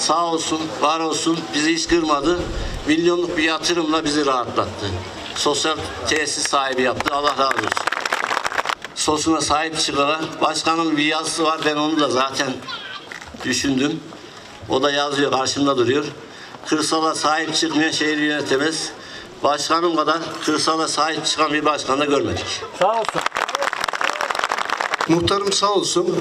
Sağ olsun, var olsun bizi hiç kırmadı. Milyonluk bir yatırımla bizi rahatlattı. Sosyal tesis sahibi yaptı. Allah razı olsun. Sosuna sahip çıkarak başkanın bir yazısı var. Ben onu da zaten düşündüm. O da yazıyor karşımda duruyor. Kırsala sahip çıkmayan şehri yönetemez. Başkanım kadar kırsala sahip çıkan bir başkan da görmedik. Sağ olsun. Muhtarım sağ olsun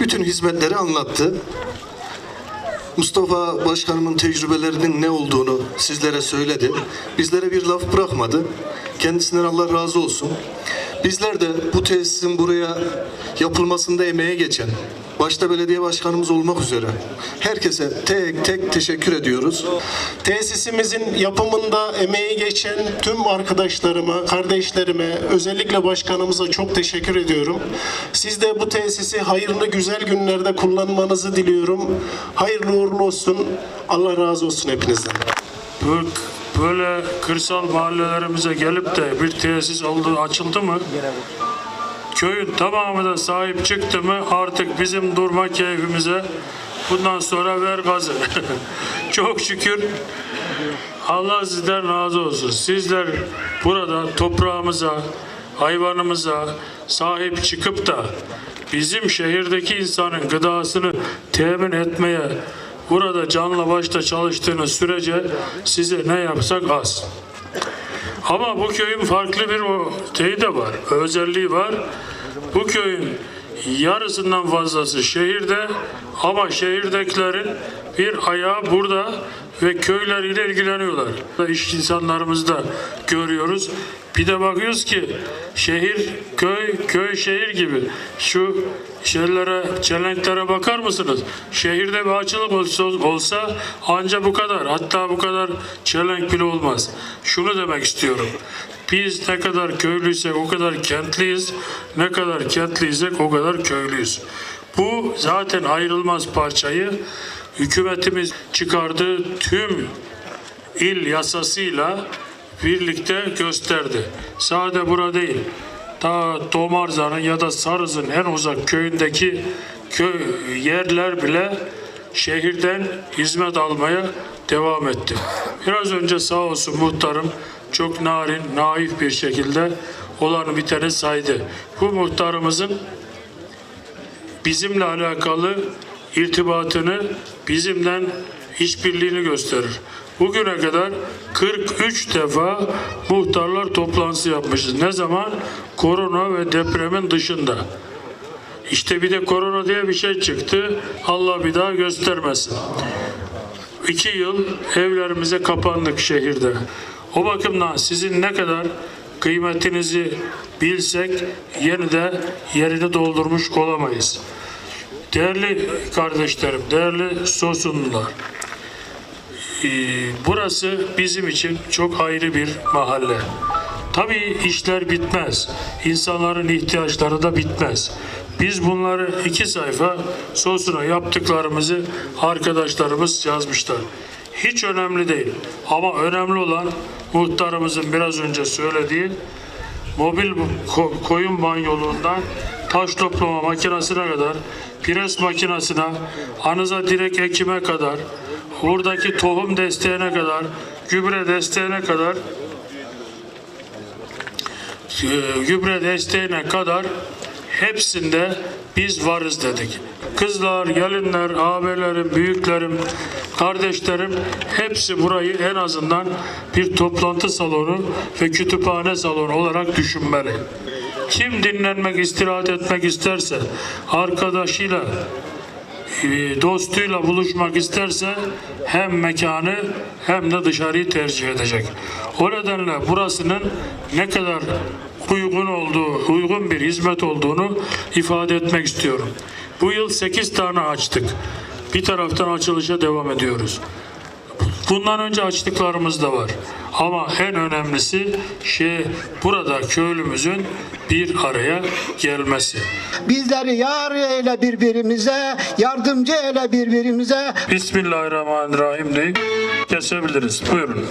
bütün hizmetleri anlattı. Mustafa Başkanımın tecrübelerinin ne olduğunu sizlere söyledi. Bizlere bir laf bırakmadı. Kendisinden Allah razı olsun. Bizler de bu tesisin buraya yapılmasında emeğe geçen, başta belediye başkanımız olmak üzere herkese tek tek teşekkür ediyoruz. Tesisimizin yapımında emeği geçen tüm arkadaşlarıma, kardeşlerime, özellikle başkanımıza çok teşekkür ediyorum. Siz de bu tesisi hayırlı güzel günlerde kullanmanızı diliyorum. Hayırlı uğurlu olsun. Allah razı olsun hepinizden. Böyle, kırsal mahallelerimize gelip de bir tesis oldu, açıldı mı? Köyün tamamı sahip çıktı mı artık bizim durma keyfimize bundan sonra ver gazı. Çok şükür Allah sizden razı olsun. Sizler burada toprağımıza, hayvanımıza sahip çıkıp da bizim şehirdeki insanın gıdasını temin etmeye burada canla başla çalıştığınız sürece size ne yapsak az. Ama bu köyün farklı bir şeyi de var, özelliği var. Bu köyün yarısından fazlası şehirde ama şehirdekilerin bir ayağı burada ve köyleriyle ilgileniyorlar. İş insanlarımızı da görüyoruz. Bir de bakıyoruz ki şehir, köy, köy şehir gibi. Şu şeylere, çelenklere bakar mısınız? Şehirde bir açılık olsa, olsa anca bu kadar. Hatta bu kadar çelenk bile olmaz. Şunu demek istiyorum. Biz ne kadar köylüysek o kadar kentliyiz. Ne kadar kentliysek o kadar köylüyüz. Bu zaten ayrılmaz parçayı hükümetimiz çıkardığı tüm il yasasıyla birlikte gösterdi. Sade bura değil. Ta Tomarza'nın ya da Sarız'ın en uzak köyündeki köy yerler bile şehirden hizmet almaya devam etti. Biraz önce sağ olsun muhtarım çok narin, naif bir şekilde olanı biteni saydı. Bu muhtarımızın bizimle alakalı irtibatını bizimden işbirliğini gösterir. Bugüne kadar 43 defa muhtarlar toplantısı yapmışız. Ne zaman? Korona ve depremin dışında. İşte bir de korona diye bir şey çıktı. Allah bir daha göstermesin. İki yıl evlerimize kapandık şehirde. O bakımdan sizin ne kadar kıymetinizi bilsek yeni de yerini doldurmuş olamayız. Değerli kardeşlerim, değerli sosunlular. Ee, burası bizim için çok ayrı bir mahalle. Tabii işler bitmez. İnsanların ihtiyaçları da bitmez. Biz bunları iki sayfa sosuna yaptıklarımızı arkadaşlarımız yazmışlar. Hiç önemli değil. Ama önemli olan muhtarımızın biraz önce söylediği mobil ko- koyun banyoluğundan taş toplama makinesine kadar, pres makinesine, anıza direkt ekime kadar, buradaki tohum desteğine kadar, gübre desteğine kadar, e, gübre desteğine kadar hepsinde biz varız dedik. Kızlar, gelinler, ağabeylerim, büyüklerim, kardeşlerim hepsi burayı en azından bir toplantı salonu ve kütüphane salonu olarak düşünmeli. Kim dinlenmek, istirahat etmek isterse arkadaşıyla e, dostuyla buluşmak isterse hem mekanı hem de dışarıyı tercih edecek. O nedenle burasının ne kadar uygun olduğu, uygun bir hizmet olduğunu ifade etmek istiyorum. Bu yıl 8 tane açtık. bir taraftan açılışa devam ediyoruz. Bundan önce açtıklarımız da var. Ama en önemlisi şey burada köylümüzün bir araya gelmesi. Bizleri yar eyle birbirimize, yardımcı eyle birbirimize. Bismillahirrahmanirrahim deyip kesebiliriz. Buyurun.